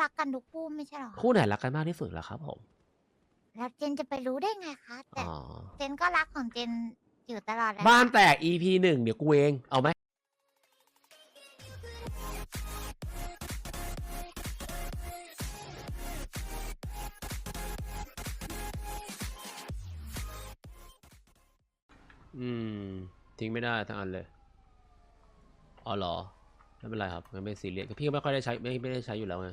รักกันทุกคู่ไม่ใช่หรอ คู่ไหนรักกันมากที่สุดล่ะครับ ผม แล้วเจนจะไปรู้ได้ไงคะแต่อ๋อ เจนก็รักของเจนอยู่ตลอดเลยบ้านค่ะแตก EP หนึ่งเดี๋ยวกูเอง เอาไหมอืม ทิ้งไม่ได้ทั้งอันเลย อ๋อเหรอ ไม่เป็นไรครับงั้นไม่ซีเรียสพี่ก็ไม่ค่อยได้ใช้ไม่ไม่ได้ใช้อยู่แล้วไง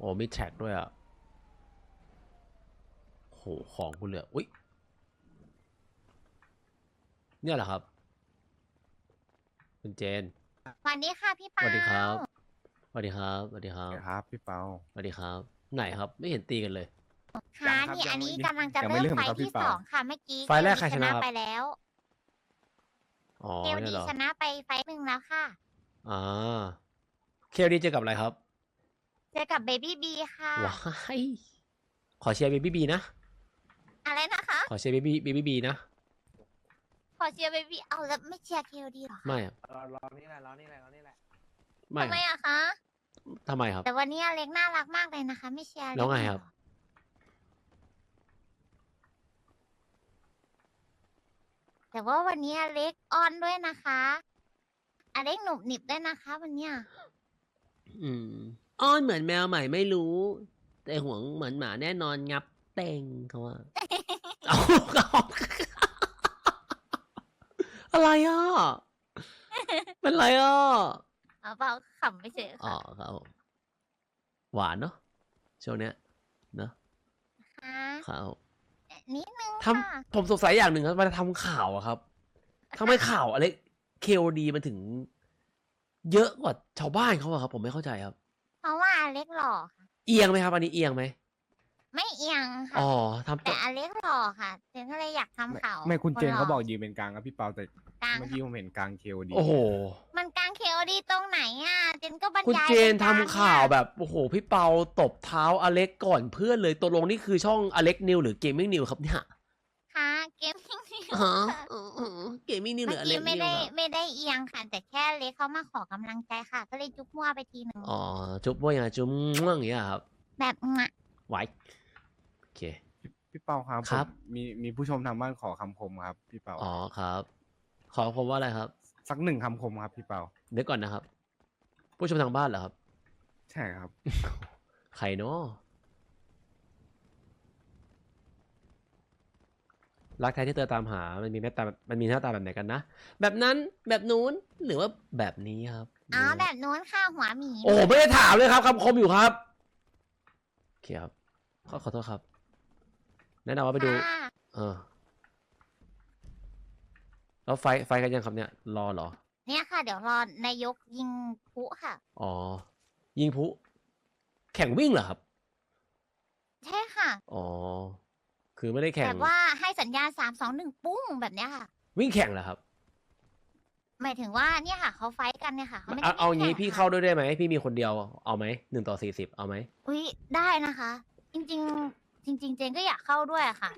โอ้มีแท็กด้วยอะโหของคุณเหลืออุ๊ยเนี่ยเหรอครับ คุณเจนสวัสดีค่ะพี่สปาวัสดีครับสวัสดีครับสวัสดีครับครับพี่เปา สวัสดีครับ ไหนครับไม่เห็นตีกันเลย ค่ะยังครับนี่ยังอันไม่นี้ยังกำลังจะยังไม่เริ่มเริ่มไฟครับที่พี่ปา สองค่ะเมื่อกี้ไฟล์แรกใครชนะเกลดีครับ ไปแล้วอ๋อเกลเนี่ดียเหรอชนะไปไฟล์หนึ่งแล้วค่ะ อ่าเคลดีเจอกับอะไรครับ เจอกับเบบี้บีค่ะ ว้ายขอเชียร์เบบี้บีนะ อะไรนะคะ ขอเชียร์เบบี้เบบี้บีนะ ขอเชียร์เบบี้เอาแล้วไม่เชียร์เคลดีหรอคะไม่อะรอรอนี่แหละรอนี่แหละรอนี่แหละไม่ทำไมครับอะคะทำไมครับ แต่วันนี้อเล็กน่ารักมากเลยนะคะ ไม่เชียร์อเล็กแล้วไงหอครับ แต่ว่าวันนี้อเล็กออนด้วยนะคะอเล็กหนุบหนิบด้วยนะคะ วันเนี้ยอืม อ้อนเหมือนแมวใหม่ไม่รู้ แต่ห่วงเหมือนหมาแน่นอนงับเต็งเขาว่าเอาเอาอะไรอะเป็นไรอะเอาเปล่าขำไม่เฉยอ๋อค่ะครับผมหวานเนาะช่วงเนี้ยเนาะค่ะครับนิดนึงทค่ะำผมสงสัยอย่างหนึ่งครับเวลาทำข่าวอะครับทำไมข่าวอะไรเคโอดีมันถึง เยอะกว่าชาวบ้านเขาอะครับ ผมไม่เข้าใจครับ เพราะว่าอเล็กหล่อค่ะ เอียงไหมครับ อันนี้เอียงไหมไม่เอียงค่ะ อ๋อทำแต่อเล็กหล่อค่ะเจนก็เลยอยากทำข่าวไม่คุณเจนหล่เขาบอกยืนเป็นกลางครับพี่เปาแต่กลางเมื่อกี้ผมเห็นกลางเคลดีโอ้โห มันกลางเคลดีตรงไหนอะเจนก็บรรคุณยายเจนป็กทำลงข่าวเนี่ยแบบ โอ้โห พี่เปาตบเท้าอเล็กก่อนเพื่อนเลยตกลงนี่คือช่องอเล็กนิวหรือเกมมิ่งนิวครับเนี่ย ค่ะเกมมิ่ง ฮะเกมมิ่งนิวหเมื่รือออเล็กี้กไม่นิวได้ครับไม่ได้เอียงค่ะ แต่แค่เล็กเขามาขอกำลังใจค่ะ ก็เลยจุ๊บมั่วไปทีหนึ่งอ๋อจุ๊บว่ายังไงจุ๊บม่วงอย่างเงี้ยครับแบบงะไว้โอเค พี่เปาครับครับ ผมมีมีผู้ชมทางบ้านขอคำคมครับ พี่เปาอ๋อครับ ขอผมว่าอะไรครับสักหนึ่งคำคมครับ พี่เปาเดี๋ยวก่อนนะครับ ผู้ชมทางบ้านเหรอครับ ใช่ครับ ใครเนาะ รักแท้ที่เธอตามหา มันมีหน้าตามันมีหน้าตาแบบไหนกันนะ แบบนั้นแบบนู้นหรือว่าแบบนี้ครับอ๋อแบบโน้นค่ะหัวหมีโอ้ไม่ได้ถามเลยครับคำคมอยู่ครับโอเคครับขอขอโทษครับ แนะนำว่าไปดู ค่ะเออ แล้วไฟไฟกันยังครับเนี่ย รอเหรอ เนี่ยค่ะ เดี๋ยวรอนายกยิงพลุค่ะ อ๋อ ยิงพลุแข่งวิ่งเหรอครับ ใช่ค่ะ อ๋อ คือไม่ได้แข่ง แบบว่าให้สัญญาณสามสองหนึ่งปุ้งแบบเนี้ยค่ะ วิ่งแข่งเหรอครับ หมายถึงว่าเนี่ยค่ะเขาไฟท์กันเนี่ยค่ะเขาไม่ได้เอาเอาวิ่งี้แข่พี่ค่ะเข้าด้วยได้ไหมพี่มีคนเดียวเอาไหมหนึ่งต่อสี่สิบเอาไหมอุ้ยได้นะคะ จริง ๆ จริง ๆ เจนก็อยากเข้าด้วยอะค่ะ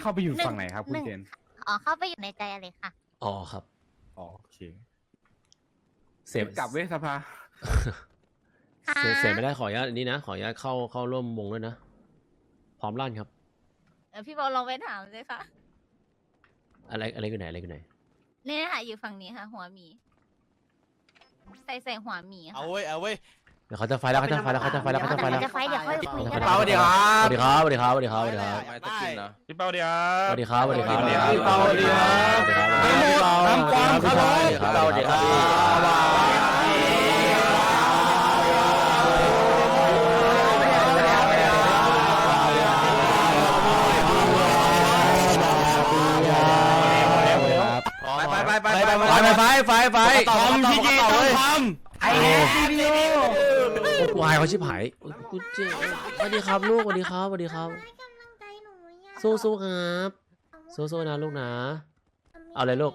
เข้าไปอยู่หนึ่งฝั่งไหนครับคุหณนึ่งเจนอ๋อเข้าไปอยู่ในใจเลยค่ะ อ๋อครับอ๋อโอเคเสียกลับเวทสภา ค่ะ เสียเสียไม่ได้ขออนุญาตอันนี้นะขออนุญาตเข้าเข้าร่วมวงด้วยนะ พร้อมลั่นครับ เออพี่บอลลองไปถามเลยค่ะ อะไรอะไรอยู่ไหนอะไรอยู่ไหนเนี่ยค่ะอยู่ฝั่งนี้ค่ะ หัวหมี ใส่ใส่หัวหมีค่ะเอาเว้ยเอาเว้ย เดี๋ยวเขาจะไฟแล้วเขาจะไฟแล้วเขาจะไฟแล้วเขาจะไฟแล้ว จะไฟเดี๋ยวค่อยคุยกันพี่เปาสวัสดีครับสวัสดีครับสวัสดีครับสวัสดีครับสวัสดีครับไม่ตะกินเหรอพี่เปาเดียวสวัสดีครับสวัสดีครับสวัสดีครับพี่เปาสวัสดีครับสวัสดีครับทั้งหมดทำความเคารพพี่เปาสวัสดีครับ ไปไปไปไปไปทำพิธีต้องทไอ้เนี่ยกูอายเขาชิบหายกูเจ๊สวัสดีครับลูกสวัสดีครับสวัสดีครับให้กำลังใจหนูอยากสู้ๆครับสู้ๆนะลูกนะ เอาเลยลูก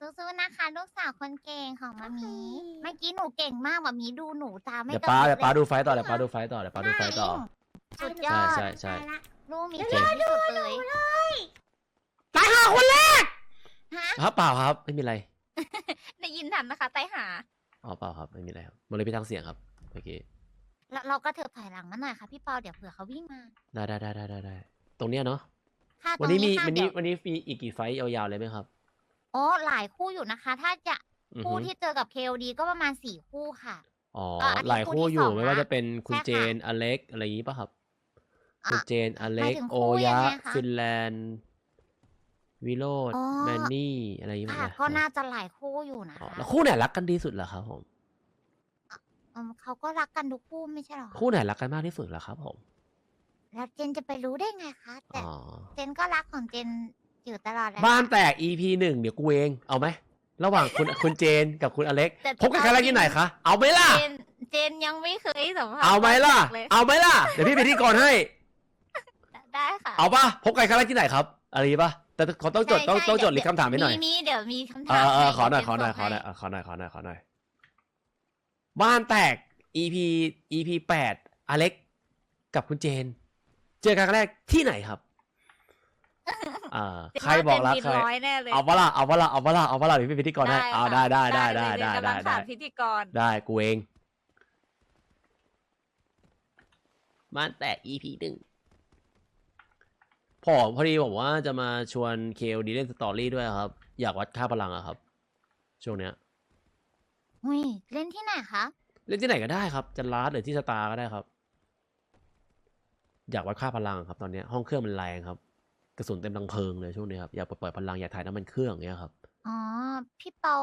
สู้ๆนะคะลูกสาวคนเก่งของมามี เมื่อกี้หนูเก่งมากมามีดูหนูตาไม่เดี๋ยวกระป้าพริเดี๋ยวบป้าเลยดูไฟต์ต่อเดี๋ยวป้าดูไฟต์ต่อเดี๋ยวป้าดูไฟต์ต่อ สุดยอดใช่ใช่ใช่ลูกมีโอเคเก่งที่สุดเลยตายหาคนแรก ฮะ ครับเปล่าครับ ไม่มีอะไรได้ยินทันนะคะไต้หา อ๋อเปล่าครับไม่มีอะไรครับมันเลยไปทางเสียงครับเมื่อกี้เราเราก็เถิบถอยหลังมาหน่อยค่ะพี่เปาเดี๋ยวเผื่อเขาวิ่งมาได้ได้ได้ได้ได้ได้ตรงเนี้ยเนาะค่ะวันนี้มีค่ะวันนี้เดี๋ยวันนี้มีอีกกี่ไฟต์ยาวๆเลยไหมครับโอ้หลายคู่อยู่นะคะ ถ้าจะอือคู่ฮึที่เจอกับ KOD ก็ประมาณสี่คู่ค่ะ อ๋อเอ่ออันนี้หลายคู่คู่ที่อยู่สองไม่ว่าละจะเป็นคุณใช่ค่ะเจนอเล็กอะไรอย่างงี้ป่ะครับอะคุณเจนอเล็กหมายถึงโอคู่ยัยะงไงคะ ฟินแลนด์ วิโรดอ๋อ แมนนี่อะไรอย่างงี้หมดค่ะเลยก็น่าจะหลายคู่อยู่นะอ๋อคะแล้วคู่ไหนรักกันดีสุดล่ะครับผม อืมเขาก็รักกันทุกคู่ไม่ใช่หรอ คู่ไหนรักกันมากที่สุดล่ะครับผมแล้วเจนจะไปรู้ได้ไงคะ แต่อ๋อเจนก็รักของเจนอยู่ตลอดเลยบ้านค่ะแตก EP หนึ่งเดี๋ยวกูเองเอาไหมระหว่างคุณ คุณเจนกับคุณอเล็กแต่พบกันครั้งแรกที่ไหนคะเอาไหมล่ะ เจนเจนยังไม่เคยสัมผัสเอาไหมล่ะ เลยเอาไหมล่ะเดี๋ยวพี่ไปที่ก่อนให้ ได้ค่ะ เอาป่ะพบกันครั้งแรกที่ไหนครับอะไรป่ะ แต่ขอต้องจดใช่ต้องใช่ต้องจดเดี๋ลิยวคำถามให้หน่อย มีมีเดี๋ยวมีคำเอถามอเออให้ขอหน่อยเจขอหน่อยส่งขอหน่อยให้เออขอหน่อยขอหน่อยขอหน่อย บ้านแตก EP EP แปดอเล็กกับคุณเจน เจอกันครั้งแรกที่ไหนครับอ่าเจนใครบอกรักว่าเจนใครบินร้อยแน่เลยเอาปะล่ะเอาปะล่ะเอาปะล่ะเอาปะล่ะเดี๋ยวพี่ไปที่ก่อนให้เอาได้ได้ได้ได้ได้เลยได้กำลังได้ขาดพิธีกรได้กูเองบ้านแตก EP หนึ่ง พอพอดีผมว่าจะมาชวน KLD เล่นสตอรี่ด้วยครับ อยากวัดค่าพลังอะครับ ช่วงเนี้ยอุ้ยเล่นที่ไหนคะเล่นที่ไหนก็ได้ครับ จะลาร์ดหรือที่สตาร์ก็ได้ครับ อยากวัดค่าพลังครับตอนเนี้ยห้องเครื่องมันแรงครับ กระสุนเต็มดังเพลิงเลยช่วงนี้ครับอยากปลดปล่อยพลังอยากถ่ายน้ำมันเครื่องอย่างเงี้ยครับอ๋อพี่เปา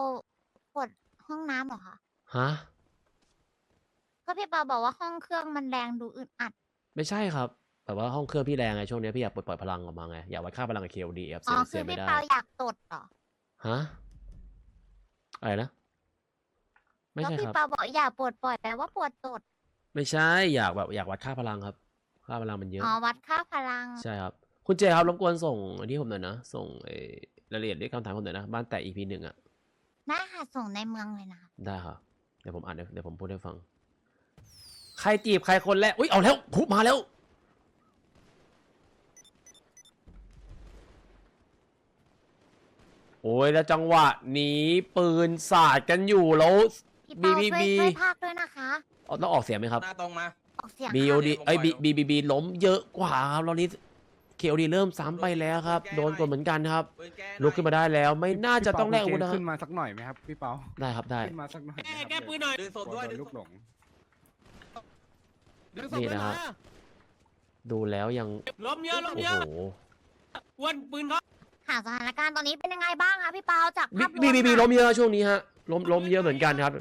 ปวดห้องน้ำเหรอคะฮะก็พี่เปาบอกว่าห้องเครื่องมันแรงดูอึดอัดไม่ใช่ครับ แต่ว่าห้องเครื่องพี่แรงไงช่วงนี้พี่อยากปลดปล่อยพลังออกมาไงอยากวัดค่าพลังกับ KLD ครับอ๋เสีอยคืเสีอยไม่พี่ได้เปาอยากตดเหรอฮะอะไรนะ ไม่ก็ใช่พี่ครับ เปาบอกอยากปวดปล่อยแปลว่าปวดตดไม่ใช่อยากแบบอยากวัดค่าพลังครับ ค่าพลังมันเยอะ อ๋อวัดค่าพลัง ใช่ครับ คุณเจครับรบกวนส่งอันนี้ผมหน่อยนะ ส่งเอ่อรายละเอียดเรียกคำถามผมหน่อยนะ บ้านแตก EP หนึ่งอะได้ค่ะส่งในเมืองเลยนะคะได้ครับ เดี๋ยวผมอ่านเดี๋ยวเดี๋ยวผมพูดให้ฟัง ใครจีบใครคนแรกอุ้ยเอาแล้วคุมาแล้ว โอ้ยแล้วจังหวะนี้ปืนสาดกันอยู่แล้ว พี่เปาช่วย BBB ช่วยพากด้วยนะคะ เอาต้องออกเสียงไหมครับ หน้าตรงมา ออกเสียง B ค่ะ O D เอ้ย B ผมปล่อย B B B ล้มเยอะกว่าครับรอบนี้ K O D เริ่มซ้ำไปแล้วครับแก้หน่อยโดนกดเหมือนกันครับ ปืนแก้หน่อยลุกขึ้นมาได้แล้ว ไม่น่าจะต้องแลกอาวุธพี่นะเปาคขึ้นรับมาสักหน่อยไหมครับพี่เปาได้ครับได้ ขึ้นมาสักหน่อยไหมครับแก้ปืนหน่อยดึงศพกลัด้วยโดดึนงลูกหลงดึงศพนี่ปืนนะคมารับ ดูแล้วยัง ล้มเยอะล้มโอ้เยอะ โหวนปืนเขา ค่ะสถานการณ์ตอนนี้เป็นยังไงบ้างคะพี่เปาจากภาพรวมบีบีบีค่ะล้มเยอะช่วงนี้ฮะล้มล้มเยอะเหมือนกันครับ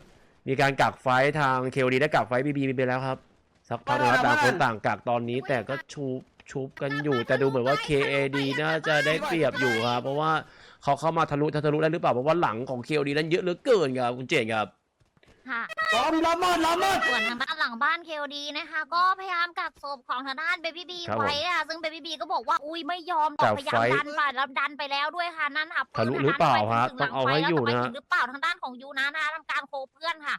มีการกักไฟท์ทางเคดีได้กักไฟบีบีไปแล้วครับ สักพักหนึงครับต่างคนต่างกักตอนนี้แต่ก็ชูชุบกันอยู่ แต่ดูเหมือนว่า KAD น่าจะได้เปรียบอยู่ครับเพราะว่าเขาเข้ามาทะลุทะลุได้หรือเปล่าเพราะว่าหลังของ KOD นั้นเยอะเหลือเกินครับคุณเจนครับ ค่ะ ล้อมล้อมหมดล้อมหมด ส่วนทางด้านหลังบ้านเคดีนะคะ ก็พยายามกักศพของทางด้านเบบี้บีครับผมไว้อะซึ่งเบบี้บีก็บอกว่าอุ้ยไม่ยอมบอกักกพยายามไฟดันไปแล้วดันไปแล้วด้วยค่ะนั่นค่ะทะลุหรือเปล่าฮะปืนทงด้นต้องเอาให้อยู่นะฮะแต่ไปถึงหรือเปล่าทางด้านของยูนะนะคะทำการโคเพื่อนค่ะ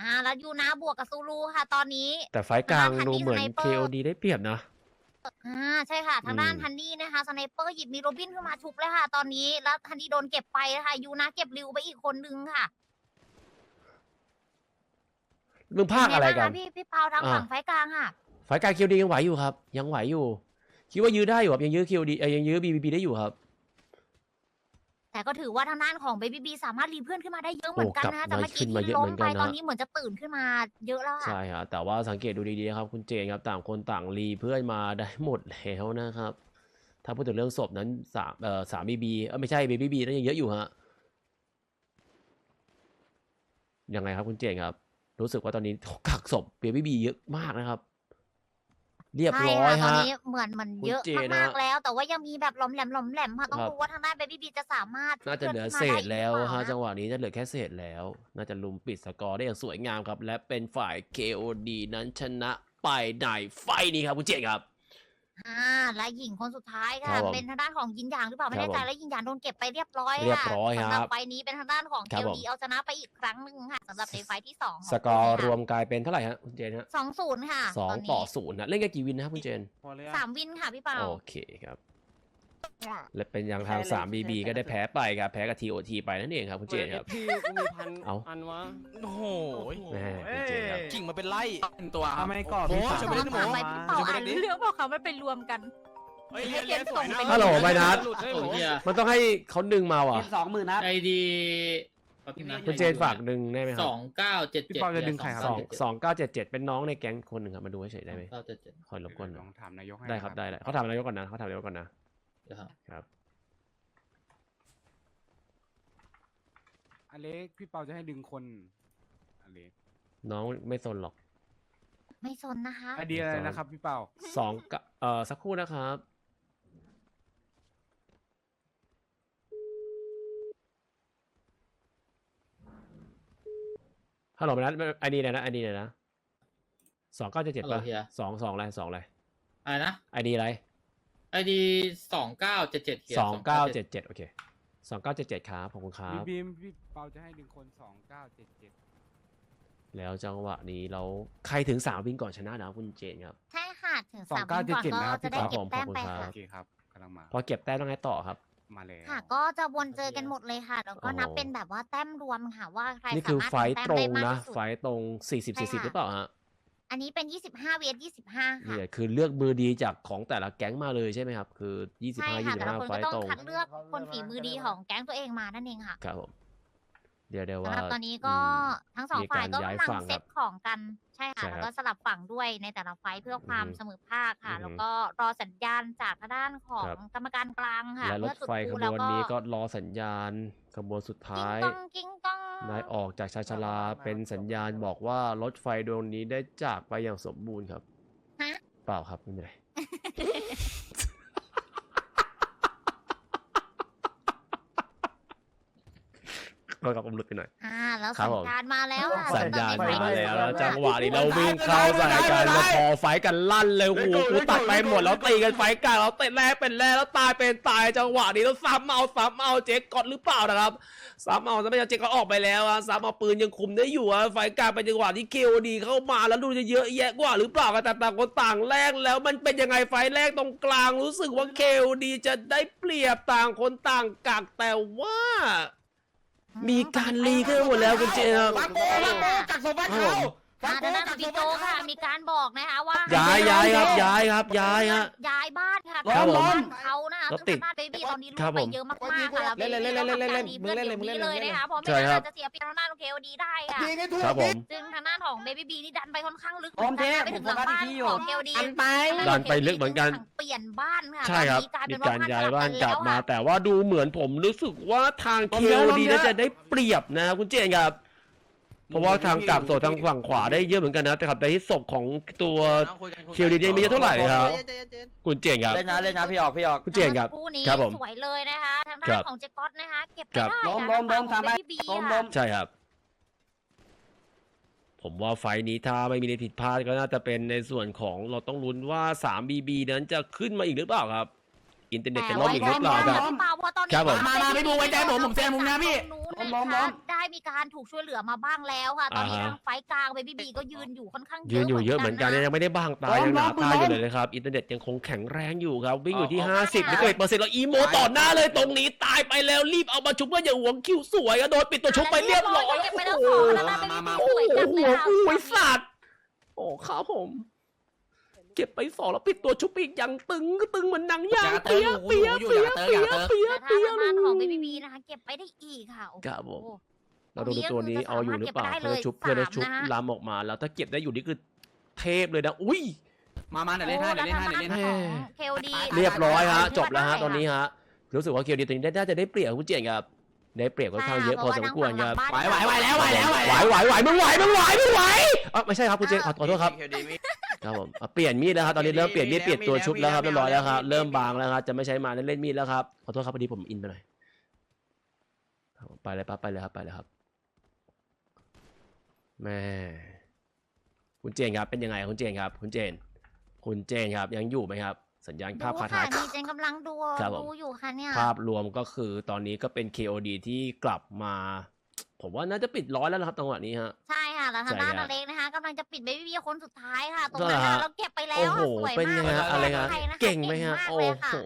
อ่า แล้วยูนะบวกกับซูรูค่ะ ตอนนี้ แต่ไฟท์กลางทางด้านดูเหมือนฮันนี่สไนเปอร์ KOD ได้เปรียบนะ อ่าใช่ค่ะ ทางด้านอืม ฮันนี่นะคะสไนเปอร์หยิบมีโรบินขึ้นมาชุบเลยค่ะ ตอนนี้แล้วฮันนี่โดนเก็บไปนะคะยูนะเก็บริวไปอีกคนนึงค่ะ มึงภาคอะไรกัน เป็งบ้างคพี่พี่เปาทางอ่า ฝั่งไฟกลางค่ะไฟท์กลาง KOD ยังไหวอยู่ครับ ยังไหวอยู่ คิดว่ายื้อได้อยู่ครับยังยื้อ KOD เอ้ยยังยื้อ BBB ได้อยู่ครับ แต่ก็ถือว่าทางด้านของเบบี้บีสามารถรีเพื่อนขึ้นมาได้เยอะเหมือนกันนะคะโอ้กลับแต่เมื่อกี้ขึ้นมาเยที่อะล้เหมืมอนไปกันนะ ตอนนี้เหมือนจะตื่นขึ้นมาเยอะแล้วอะ ใช่ครับแต่ว่าสังเกตดูดีๆนะครับ คุณเจนครับต่างคนต่างรีเพื่อนมาได้หมดแล้วนะครับ ถ้าพูดถึงเรื่องศพนั้นสามเอ่อสามบีบีเออไม่ใช่บีบีบีนั้นยังเยอะอยู่ฮะยังไงครับคุณเจนครับ รู้สึกว่าตอนนี้กักศพบีบีบีเยอะมากนะครับ เรียบใช่ร้อยค่ะตอนฮะนี้เหมือนมันเยอะคุณเจนะมากๆแล้ว แต่ว่ายังมีแบบหลอมแหลมหลอมแหลมค่ะต้องครับดูว่าทางด้านเบบี้บีจะสามารถน่าจะเหลือพื่เศขึ้นมาษได้แล้วอีกหรือเปฮะล่าจังหวะนี้จะเหลือแค่เศษแล้ว น่าจะลุมปิดสกอร์ได้อย่างสวยงามครับ และเป็นฝ่าย KOD นั้นชนะไปในไฟล์นี้ครับคุณเจนครับ อ่าและหญิงคนสุดท้ายครัค่ะบผมเป็นทางด้านของยินหยางหรือเปล่าไม่ครับแน่ใจผมแล้วยินหยางโดนเก็บไปเรียบร้อยเรียบค่ะร้อยครับสำหรับไฟล์นี้เป็นทางด้านของครับเคผม ดีเอาชนะไปอีกครั้งหนึ่งค่ะสำหรับในไฟล์ที่สองขงสกอร์คุณรวมกลายเป็นเท่าไหร่ฮะคุณเจนฮะสองศูนย์ค่ะสองตนนี้ต่อศูนย์นะเล่นกันกี่วินนะครับคุณเจน พอเลยสามวินค่ะพี่เปา โอเคครับ และเป็นอย่างทาง3 BB ก็ได้แพ้ไปครับ แพ้กับ TOT ไปนั่นเองครับคุณเจนครับ พี่กูมีพันเอ้าอันวะโอ้โหแม่คุณเจนครับ กิ่งมาเป็นไล่เป็นตัวทำไมก่อนโอ้พี่โหสาวจะไปเล่นหมูทำไมพี่เป่าอ่านเรื่องบอกเขาไม่ไปรวมกันเฮ้ยให้เรียนเรียนสวยนะส่งไปฮัลโหลไบนัสหลุดได้โอ้หรอเฮียมันต้องให้เขาดึงมาว่ะสองหมื่นนะไอดีแป๊บงะคุณเจนฝากดึงได้ไหมคสรับองเก้าเจ็ดพี่เจ็ดเปาจะดึงใครครัสองสองเก้าเจ็ดเจ็ดเป็นน้องในแก๊งคนหนึ่งครับมาดูเฉยๆได้ไหมเก้าเจ็ดเจ็ดคอยรบกวนหลน่ออยงถามนายกให้ได้ครับได้ได้เขาถามนายกก่อนนะเขาถามนายกก่อนนะ เดี๋ยวครับครับอเล็กพี่เปาจะให้ดึงคนอเล็กน้องไม่สนหรอกไม่สนนะคะ ไอเดียอะไรนะครับพี่เปาสองกะเอ่อสักครู่นะครับ ฮัลโหลไปนะไอดีไหนนะไอดีไหนนะสองเก้าเจ็ดเจ็ดฮัลโหลป่ะเฮีย สองสองอะไรสองอะไร อะไรนะ ไอดีอะไร ไอดีสองเก้าเจ็ดเจ็ดสองเก้าเจ็ดเจ็ดโอเคสองเก้าเจ็ดเจ็ดครับขอบคุณครัพี่บบีมพี่เปาจะให้ดึงคนสองเก้าเจ็ดเจ็ดแล้วจังหวะนี้เราใครถึงสามวินก่อนชนะนะคุณเจนครับ ใช่ค่ะถึงสองสามเก้าวิเจ็ดก่อนเจ็ดก็นะครับจะพี่ได้เปาเก็บแต้มไปขอบคุณครัค่ะบโอเคครับกำลังมาพอเก็บแต้มต้องไงต่อครับ มาแล้วค่ะ ก็จะวนเจอกันหมดเลยค่ะ แล้วก็นับโอ้โหเป็นแบบว่าแต้มรวมค่ะว่าใครนี่สาคือมารถไฟต์ทำตแต้มรได้งมากนะที่สุดไฟต์ตรงสี่สิบใช่สี่สิบค่ะหรือเปล่าฮะ อันนี้เป็น 25 vs 25 ค่ะเนี่ยคือเลือกมือดีจากของแต่ละแก๊งมาเลยใช่ไหมครับ คือ ใช่25 ค่ะแต่ละคน25ไฟก็ต์ต้ตอรงงคัดเลือกคนฝีมือดีของแก๊งตัวเองมานั่นเองค่ะครับผมเดี๋ยวเดี๋ยวสำว่า หรับตอนนี้ก็อืมทั้งสองมีฝ่ายการก็ย้ายกำลัฝั่งงเซครัตบของกันใช่ใช่ค่ะครับแล้วก็สลับฝั่งด้วยในแต่ละไฟท์เพื่อความอือฮึเสมอภาคค่ะ อือฮึแล้วก็รอสัญญาณจากทางด้านของครับ กรรมการกลางค่ะและรเมื่ถอสุดไฟขคูบแล้ววนก็นี้ก็รอสัญญาณ ขบวนสุดกิ้งท้ายก้องกิ้งก้องนายออกจากชาชาลาเป็นสัญญาณบอกว่ารถไฟดวงนี้ได้จากไปอย่างสมบูรณ์ครับ ฮะ เปล่าครับไม่เป็นไรก็กับผมหลุดไปหน่อย อ่า แล้วครับสัญผม ญาณมาแล้วค่ะสัญญาณตอนนี้มาไฟท์แล้วแล้วจังหวะนี้เราวิ่งเข้าใส่กันแล้วพอไฟกันลั่นเลยโอ้โหกูตัดไปหมดแล้วตีกันไฟกันแล้วเตะแรกเป็นแรกแล้วตายเป็นตายจังหวะนี้แล้วซ้ำเอาซ้ำเอาเจ๊กอดหรือเปล่านะครับซ้ำเอาซ้ำไม่ใช่เจ๊กอดออกไปแล้วอะซ้ำเอาปืนยังคุมได้อยู่อะไฟกลางเป็นจังหวะที่เคโอดีเข้ามาแล้วดูจะเยอะแยะกว่าหรือเปล่ากันแต่ต่างคนต่างแรกแล้วมันเป็นยังไงไฟแรกตรงกลางรู้สึกว่าเคโอดีจะได้เปรียบต่างคนต่างกักแต่ว่า มีการรีขึ้นหมดแล้วคุณเจครับฟังโกฟังโกกักศพบ้านเขาฟัอ่างโกทางด้านกักศบิ๊พกโจ๊บ้านกเขาค่ะ มีการบอกนะคะว่าย้ายย้ายครับย้ายครับย้ายฮะ ย้ายบ้านค่ะครับผมบ้านเขานะคะ รถซึ่งติดทางด้านเบบี้ตอนนี้ลูครักบไปผมเยอะมากๆค่ะแล้วเล่นเล่นเล่นเล่นเล่นเล่นเพื่อนเล่นเดี๋ยวเล่นนี้เล่นเลยเล่นนะคะเพราะไม่ใช่ครังั้บนจะเสียเปรียบทางด้านของเคโอดีได้ค่ะยิงให้ถูกครับผมซึ่งทางด้านของเบบี้บีนี่ดันไปค่อนข้างลึกพร้อมเหมือนกันเจ๊ไปถึงหลังบ้านผมโฟกัสอีกที่อยู่ของเคโอดีอันไปดันไปลึกเหมือนกันเปลี่ยนบ้านค่ะใช่ครับตอนมีนี้กลายการเป็นว่ย้ายบ้านกลับมาแล้วอะแต่ว่าดูเหมือนผมรู้สึกว่าทางลเคมเยอะโอลมดีเยอะน่าจะได้เปรียบนะคุณเจนครับ เพราะว่าทางกลับโซทางฝั่งขวาได้เยอะเหมือนกันนะแต่ครับแต่ที่ศพของตัวเคโอดียังไม่เยอะเท่าไหร่เลยครับคุณเจนครับ เล่นนะเล่นนะพี่ออกพี่ออก คุณเจนครับคู่นี้ครับผมสวยเลยนะคะทางครัด้านบของเจก๊อตนะคะเก็บไปครับได้ล้มค่ะล้มล้มทางทำไปฝั่งของ Baby B ล้มค่ะล้มใช่ครับ ผมว่าไฟล์นี้ถ้าไม่มีอะไรผิดพลาดก็น่าจะเป็นในส่วนของเราต้องลุ้นว่า 3BB นั้นจะขึ้นมาอีกหรือเปล่าครับ อินเทอร์เน็ตจะล่มอีกหรือเปล่าครับแต่ว่าเปล่าเพราะตอนนี้ครับผมมามาพี่บูไว้ใจผมผมแซงมุมนะพี่ฝั่งนู้นล้มล้นะมคะได้มีการถูกช่วยเหลือมาบ้างแล้วค่ะ ตอนนี้อ่าฮะ ทางไฟกลางเบบี้บีก็ยืนอยู่ค่อนข้างยืนอยู่เยอะเหมือนกันนะยังไม่ได้บ้างตายยังหนาตายอยู่เลยนะครับอินเทอร์เน็ตยังคงแข็งแรงอยู่ครับวิ่งอยู่ที่ 50ไม่เกินเปอร์เซ็นต์แล้วอีโมต่อหน้าเลยตรงนี้ตายไปแล้วรีบเอามาชุบเพื่ออย่าหวงคิวสวยอะโดนปิดตัวชุบไปเรียบร้อยเก็บไปแล้วโอ้สโหองแล้วนะมามาเบบี้บีสวยจัดหัเลวยค่ะกูไอ้สัตว์โอ้ครับผม เก็บไปสองแล้วปิดตัวชุบอีกอย่างตึงก็ตึงเหมือนหนังยางอย่าเติเปีมยอยู่เปียอยู่เปียอย่าเติเปียมเปียแต่เปีถ้ายทางด้านของเบเปียบี้บีนะคะ เก็บไปได้อีกค่ะโอ้โหครับผมเราดูตัวนี้เอาอยู่หรือเปล่าเก็บไปได้เพื่อชุบเลยเพื่อได้ชุบสามนะลามออกมา แล้วถ้าเก็บได้อยู่นี่คือเทพเลยนะอุ้ยมามาเดี๋ยวเล่นให้เดี๋ยวเล่นให้เดี๋ยวเล่นให้เคโอดีเรียบร้อยฮะจบแล้วฮะตอนนี้ฮะรู้สึกว่าเกียวดีตัวนี้ได้น่าจะได้เปรียบคุณเจนครับได้เปรียบค่อนข้างเยอะพอสมควรครับไหวไหวไหวแล้วไหวแล้วไหวไหวแล้วไหวไหวมึงไหวมึงไหวมึงไหวอะไม่ใช่ครับคุณเจนขอขอโทษครับ ครับผมอะเปลี่ยนมีดแล้วครับตอนนี้เริ่มเปลี่ยนมีดเปลี่ยนตัวชุบแล้วครับเรียบร้อยแล้วครับเริ่มบางแล้วครับจะไม่ใช้มาเล่นมีดแล้วครับขอโทษครับพอดีผมอินไปหน่อยครับผมไปเลยปั๊บไปเลยครับไปเลยครับแม่คุณเจนครับเป็นยังไงคุณเจนครับ คุณเจน คุณเจนครับยังอยู่ไหมครับ สัญญาณภาพดูขาดค่ะหายดีเจนกำลังดูครับผม ดูอยู่ค่ะเนี่ยภาพรวมก็คือตอนนี้ก็เป็น KOD ที่กลับมา ผมว่าน่าจะปิดร้อยแล้วนะครับจังหวะนี้ฮะ ใช่ค่ะ แล้วทางด้านใช่ครับอเล็กนะคะกำลังจะปิดเบบี้บีคนสุดท้ายค่ะตรงก็นั้นเหรอค่ะฮะเราเก็บไปแล้โอ้วโหค่ะสวยเป็นมากไงฮะอะไรฮะใคนคเก่งไหมฮะเก่งมากโอ้เลยโห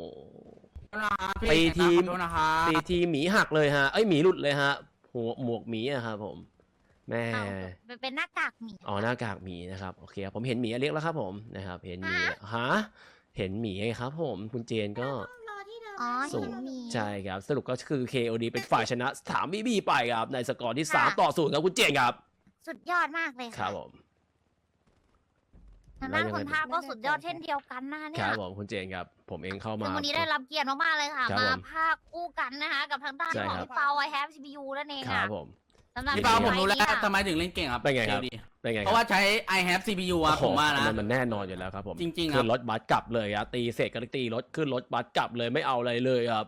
ค่ะตีทีมขอโทษนะครับ ตีทีหมีหักเลยฮะเอ้ยหมีหลุดเลยฮะหัวหมวกหมีอะครับผมแม่เอาเป็นหน้ากากหมี อ๋อหน้ากากหมีนะครับโอเคครับผมเห็นหมีอเล็กแล้วครับผมนะครับเห็นหมีฮะ ฮะเห็นหมีไงครับ ผมคุณเจนก็อ๋อสูเห็งนหมี ใช่ครับ สรุปก็คือ KOD เป็นฝ่ายชนะถามบีบีไปครับ ในสกอร์ที่ค่ะ3ต่อ0ครับคุณเจนครับ สุดยอดมากเลยครัค่ะบผม ทางด้านแล้วยังคไงนภาคก็สุดยอดเช่นเดียวกันนะคะคเนี่รัยบผมคุณเจนครับ ผมเองเข้าซึ่มางวันนี้ได้รับเกียรติมากๆเลยค่ะ ครับมาผมภาคคู่กันนะคะกับทางด้านใช่ของครับ พี่เปาไอแฮปซีพียูนั่นเองครัค่ะบผม สำหรับพี่เปาผมรู้แล้วไฟล์นี้ค่ะทำไมถึงเล่นเก่งครับเป็นไงครับ KOD เป็นไงเพครัราะบว่าใช้ i have CPU อะผมว่านะ โอ้โหอัมันแน่นอนอยู่แล้วครับผมจริงๆครับขึ้นรถบัสกลับเลยครับตีเสร็จก็ตีรถขึ้นรถบัสกลับเลยไม่เอาอะไรเลยครับ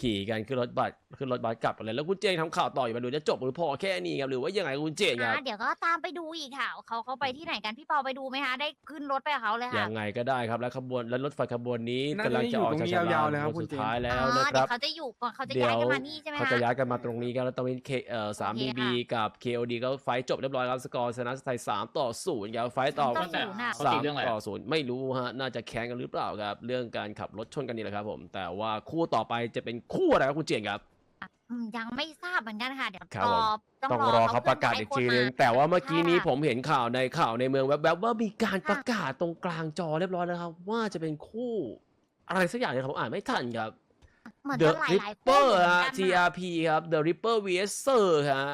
ขี่กันขึ้นรถบัสขึ้นรถบัสกลับกันเลยแล้วคุณเจนทำข่าวต่ออยู่มาดูจะจบหรือพอแค่นี้ครับหรือว่ายังไงคุณเจนครับ อะเดี๋ยวก็ตามไปดูอีกค่ะเขาเขาไปที่ไหนกันพี่เปาไปดูไหมคะได้ขึ้นรถไปกับเขาเลยค่ะยังไงก็ได้ครับแล้วขบวนแล้วรถไฟขบวนนี้น่ากำลังจะออกจากจะอยู่ตรงนี้ชยาลาวๆเลยครับนคุสุณดเจนท้ายแล้วอ๋อนะคเดี๋รัยบ วเขาจะอยู่ก่อนเขาจะย้ายกันมานี่ใช่ไหมเขาคะ จะย้ายกันมาตรงนี้กันแล้วตอนนี้เคเอ่อสามโอเคบีบีค่ะกับ KOD ก็ไฟท์จบเรียบร้อยครับสกอร์ชนะไทยสามต่อศูนย์ครับไฟท์ต่อสามต่อศูนย์อะเขาสาตีมเรื่องอะไรต่ออะศูนย์ไม่รู้ฮะน่าจะแข่งกันหรือเปล่าครับ เรื่องการขับรถชนกันนี่แหละครับผม แต่ว่าคู่ต่อไปจะเป็นคู่อะไรครับคุณเจนครับ อืมยังไม่ทราบเหมือนกันค่ะ เดี๋ยวครับ รอผมต้องต้องรรออเขาประกาศอีกทีนึง แต่ว่าเมื่อกี้นี้ผมเห็นข่าวในข่าวในเมืองแวบๆว่ามีการประกาศตรงกลางจอเรียบร้อยแล้วครับ ว่าจะเป็นคู่ อะไรสักอย่างเนี่ยครับผมอ่านไม่ทันครับ เหมือน The จะหลายหลายๆคู่ Ripper เหมือนฮะกันอะ TRP ครับ The Ripper vs Sir ฮะ